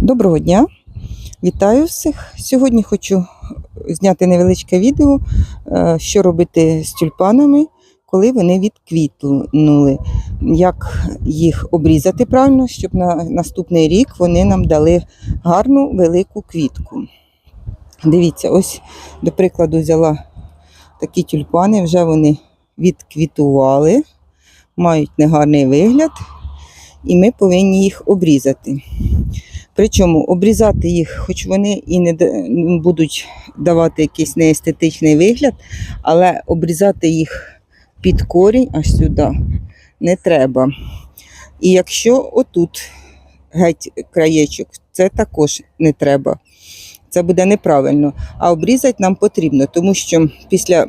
Доброго дня! Вітаю всіх! Сьогодні хочу зняти невеличке відео, е, що робити з тюльпанами, коли вони відквітнули. Як їх обрізати правильно, щоб на наступний рік вони нам дали гарну велику квітку. Дивіться, ось, до прикладу, взяла такі тюльпани, вже вони відквітували, мають негарний вигляд, і ми повинні їх обрізати. Причому обрізати їх, хоч вони і не будуть давати якийсь неестетичний вигляд, але обрізати їх під корінь аж сюди не треба. І якщо отут геть краєчок, це також не треба. Це буде неправильно. А обрізати нам потрібно, тому що після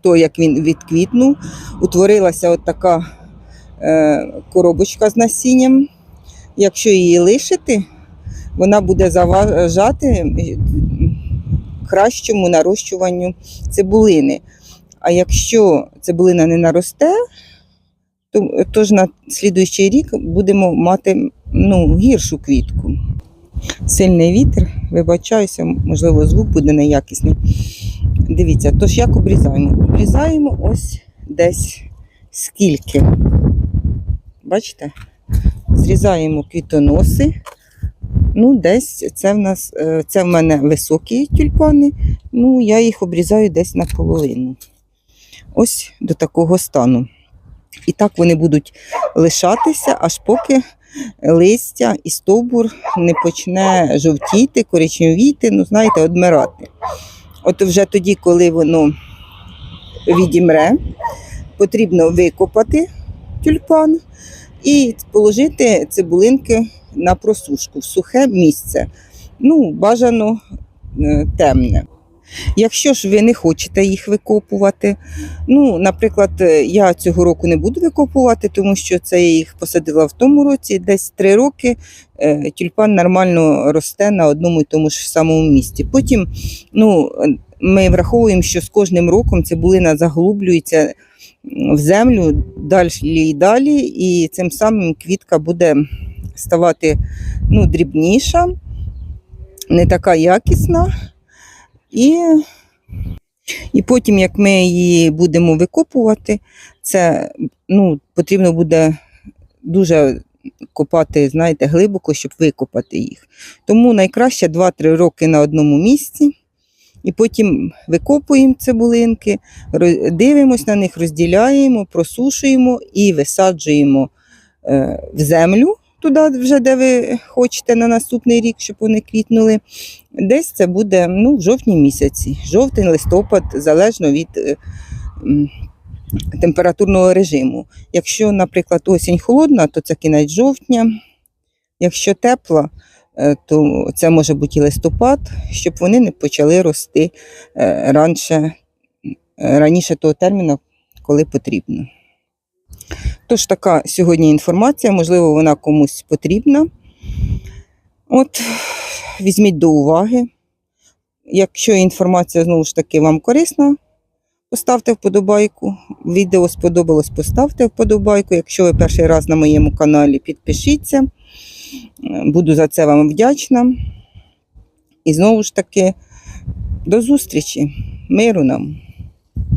того, як він відквітнув, утворилася от така е, коробочка з насінням. Якщо її лишити, вона буде заважати кращому нарощуванню цибулини. А якщо цибулина не наросте, то, то ж на слідуючий рік будемо мати ну, гіршу квітку. Сильний вітер, вибачаюся, можливо, звук буде неякісний. Dивіться, тож як обрізаємо? Обрізаємо ось десь скільки. Бачите? Зрізаємо квітоноси. Ну, десь це в нас е, це в мене високі тюльпани. Ну, я їх обрізаю десь наполовину. Ось до такого стану. І так вони будуть лишатися, аж поки листя і стовбур не почне жовтіти, коричневіти, ну, знаєте, одмирати. От вже тоді, коли воно відімре, потрібно викопати тюльпан і положити цибулинки на просушку в сухе місце. Ну, бажано е, темне. Якщо ж ви не хочете їх викопувати, ну, наприклад, е, я цього року не буду викопувати, тому що це я їх посадила в тому році, десь три роки е, тюльпан нормально росте на одному і тому ж самому місці. Потім ну, ми враховуємо, що з кожним роком цибулина заглублюється в землю далі і далі, і цим самим квітка буде ставати ну, дрібніша, не така якісна. І, і потім, як ми її будемо викопувати, це ну, потрібно буде дуже копати, знаєте, глибоко, щоб викопати їх. Тому найкраще 2-3 роки на одному місці. І потім викопуємо цибулинки, дивимося на них, розділяємо, просушуємо і висаджуємо е, в землю, туди, вже, де ви хочете на наступний рік, щоб вони квітнули. Десь це буде ну, в жовтні місяці, жовтень, листопад, залежно від е, температурного режиму. Якщо, наприклад, осінь холодна, то це кінець жовтня. Якщо тепла, то це може бути і листопад, щоб вони не почали рости е, раніше, е, раніше того терміну, коли потрібно. Тож така сьогодні інформація, можливо, вона комусь потрібна. От, візьміть до уваги. Якщо інформація знову ж таки вам корисна, поставте вподобайку. Відео сподобалось, поставте вподобайку. Якщо ви перший раз на моєму каналі, підпишіться. Буду за це вам вдячна. І знову ж таки, до зустрічі. Миру нам!